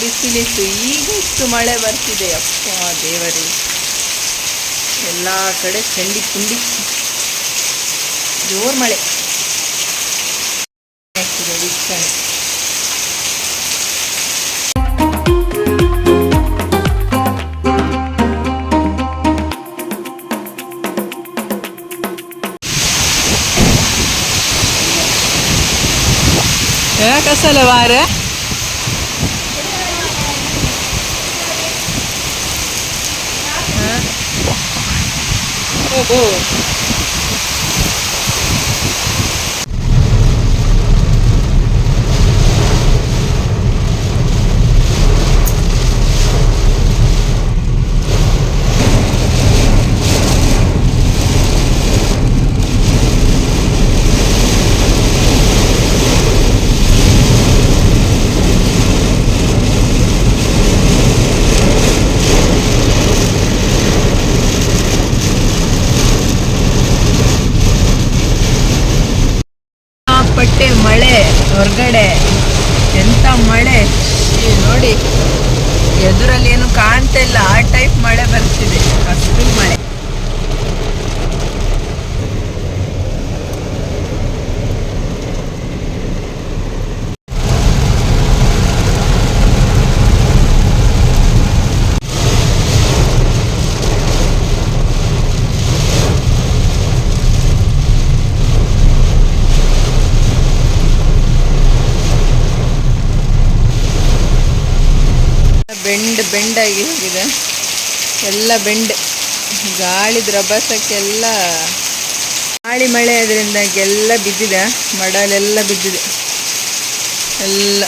ಬಿಸಿಲಿತ್ತು ಈಗ ಇಷ್ಟು ಮಳೆ ಬರ್ತಿದೆ. ಅಪ್ಪ ದೇವರೇ. ಎಲ್ಲ ಕಡೆ ಚಂಡಿ ಪುಂಡಿ ಜೋರ್ ಮಳೆ. ಆಗ್ತಿದೆ ವೀಕ್ಷಣೆ. 거고 ಹೊರಗಡೆ. ಎಂತ ಮಳೆ? ನೋಡಿ ಎದುರಲ್ಲಿ ಏನು ಕಾಣ್ತಾ ಇಲ್ಲ. ಆ ಟೈಪ್ ಮಳೆ ಬರ್ತಿದೆ ಅಷ್ಟು ಮಳೆ ಬೆಂಡ್ ಬೆಂಡಾಗಿ ಹೋಗಿದೆ. ಎಲ್ಲ ಬೆಂಡ್ ಗಾಳಿದ ರಭಸಕ್ಕೆಲ್ಲ ಗಾಳಿ ಮಳೆ ಅದರಿಂದಾಗಿ ಎಲ್ಲ ಬಿದ್ದಿದೆ. ಮಡಲೆಲ್ಲ ಬಿದ್ದಿದೆ. ಎಲ್ಲ.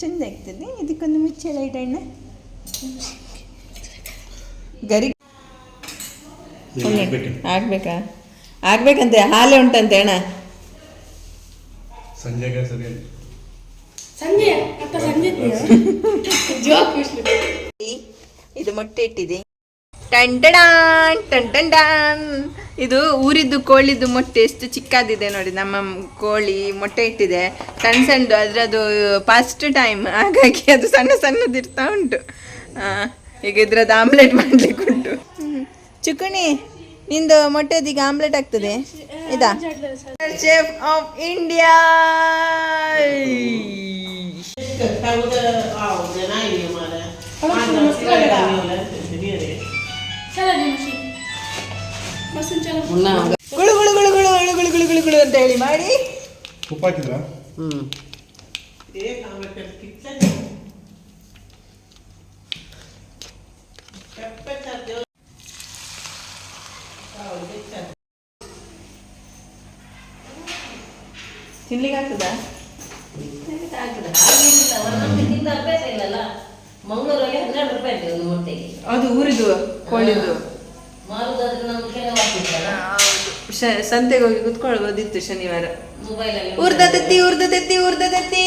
ಚೆಂದ ಆಗ್ತದೆ. ಇದಕ್ಕೊಂದು ಮುಚ್ಚಳ ಇಡೋಣ ಗರಿ ಆಗ್ಬೇಕಾ? ಆಗ್ಬೇಕಂತೆ ಹಾಲೆ ಉಂಟಂತೆ ಅಣ್ಣ. ಸಂಜೆಗೆ ಸರಿ. ಸಂಜೆ ಅಕ್ಕ ಸಂಜೆ ಜೋಕ್ ವಿಷ್ಣು ಇದು ಮೊಟ್ಟೆ ಇಟ್ಟಿದೆ. ಟನ್ ಟಂಟಂಡಾನ್ ಇದು ಊರಿದ್ದು ಕೋಳಿದ್ದು ಮೊಟ್ಟೆ ಎಷ್ಟು ಚಿಕ್ಕದಿದೆ ನೋಡಿ ನಮ್ಮ ಕೋಳಿ ಮೊಟ್ಟೆ ಇಟ್ಟಿದೆ. ಸಣ್ಣ ಸಣ್ಣದು ಅದರದ್ದು ಫಸ್ಟ್ ಟೈಮ್ ಹಾಗಾಗಿ ಅದು ಸಣ್ಣ ಸಣ್ಣದು ಇರ್ತಾ ಉಂಟು ಈಗ ಇದ್ರದ್ದು ಆಮ್ಲೆಟ್ ಮಾಡ್ಲಿಕ್ಕೆ ಉಂಟು. ಚುಕುಣಿ ಚುಕ್ಕಣಿ ನಿಂದು ಮೊಟ್ಟೆದೀಗ ಆಮ್ಲೆಟ್ ಆಗ್ತದೆ? ಇದಾ? ಶೇಫ್ ಆಫ್ ಇಂಡಿಯಾ ಗುಳು ಗುಳು ಗುಳು ಗುಳು ಗುಳು ಗುಳು ಗುಳು ಗುಳು ಗುಳು ಅಂತ ಹೇಳಿ ಮಾಡಿ. ಉಪ್ಪು ಹಾಕಿದ್ರಾ ತಿನ್ಲಿಕ್ಕೆ ಆಗ್ತದಾ? ಮಂಗಳೂರಲ್ಲಿ ಹನ್ನೆರಡು ರೂಪಾಯಿ ಒಂದು ಮೊಟ್ಟೆಗೆ. ಅದು ಊರಿದು ಕೋಳಿದು. ಸಂತೆಗೆ ಹೋಗಿ ಕುತ್ಕೊಳ್ಬೋದಿತ್ತು ಶನಿವಾರ. ಉರ್ದ ತೆತ್ತಿ ಉರ್ದ ತೆತ್ತಿ ಉರ್ದ ತೆತ್ತಿ.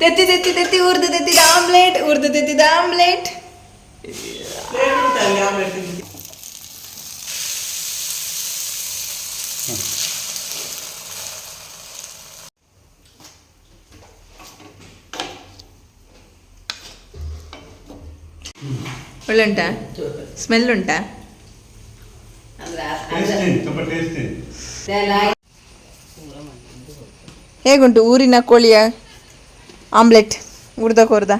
ತೆತ್ತಿ ತೆತ್ತಿ ತೆತ್ತಿ ಉರ್ದ ತೆತ್ತಿದ ಆಮ್ಲೆಟ್ ಉರ್ದ ತೆತ್ತಿದ ಆಮ್ಲೆಟ್. ಒಳ್ಳೆ ಉಂಟಾ ಸ್ಮೆಲ್ ಉಂಟಾ ತುಂಬ ಟೇಸ್ಟಿ ಹೇಗುಂಟು ಊರಿನ ಕೋಳಿಯ ಆಮ್ಲೆಟ್ ಹುರಿದ ಕೊರ್ದ?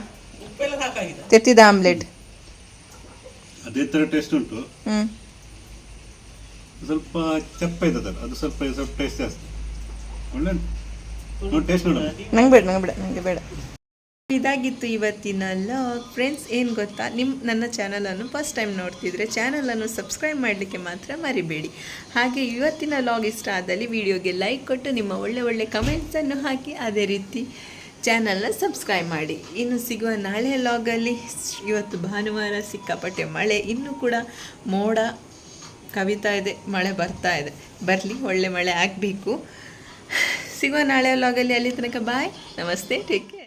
ತೆತ್ತಿದ ಆಮ್ಲೆಟ್. ಅದೇ ಥರ ಟೇಸ್ಟ್ ಉಂಟು. ಹ್ಮ್. ಸ್ವಲ್ಪ ಚಪ್ಪ ಇದ್ದದಲ್ಲ ಅದು ಸ್ವಲ್ಪ ಸ್ವಲ್ಪ ಟೇಸ್ಟ್ ಜಾಸ್ತಿ. ಒಳ್ಳೆ ನೋಡಿ ಟೇಸ್ಟ್ ನೋಡೋಣ. ನಂಗೆ ಬೇಡ ನಂಗೆ ಬೇಡ ನಂಗೆ ಬೇಡ. ಇದಾಗಿತ್ತು ಇವತ್ತಿನ ಲಾಗ್ ಫ್ರೆಂಡ್ಸ್ ಏನು ಗೊತ್ತಾ? ನಿಮ್ಮ ನನ್ನ ಚಾನಲನ್ನು ಫಸ್ಟ್ ಟೈಮ್ ನೋಡ್ತಿದ್ರೆ ಚಾನಲನ್ನು ಸಬ್ಸ್ಕ್ರೈಬ್ ಮಾಡಲಿಕ್ಕೆ ಮಾತ್ರ ಮರಿಬೇಡಿ. ಹಾಗೆ ಇವತ್ತಿನ ಲಾಗ್ ಇಷ್ಟ ಆದಲ್ಲಿ ವಿಡಿಯೋಗೆ ಲೈಕ್ ಕೊಟ್ಟು ನಿಮ್ಮ ಒಳ್ಳೆ ಒಳ್ಳೆ ಕಮೆಂಟ್ಸನ್ನು ಹಾಕಿ ಅದೇ ರೀತಿ ಚಾನಲ್ನ ಸಬ್ಸ್ಕ್ರೈಬ್ ಮಾಡಿ. ಇನ್ನು ಸಿಗುವ ನಾಳೆ ಲಾಗಲ್ಲಿ ಇವತ್ತು ಭಾನುವಾರ ಸಿಕ್ಕಾಪಟ್ಟೆ ಮಳೆ. ಇನ್ನೂ ಕೂಡ ಮೋಡ, ಕವಿತಾ ಇದೆ, ಮಳೆ ಬರ್ತಾ ಇದೆ. ಬರಲಿ, ಒಳ್ಳೆ ಮಳೆ ಆಗಬೇಕು. ಸಿಗುವ ನಾಳೆ ಲಾಗಲ್ಲಿ ಅಲ್ಲಿ ತನಕ ಬಾಯ್ ನಮಸ್ತೆ ಟೇಕ್ ಕೇರ್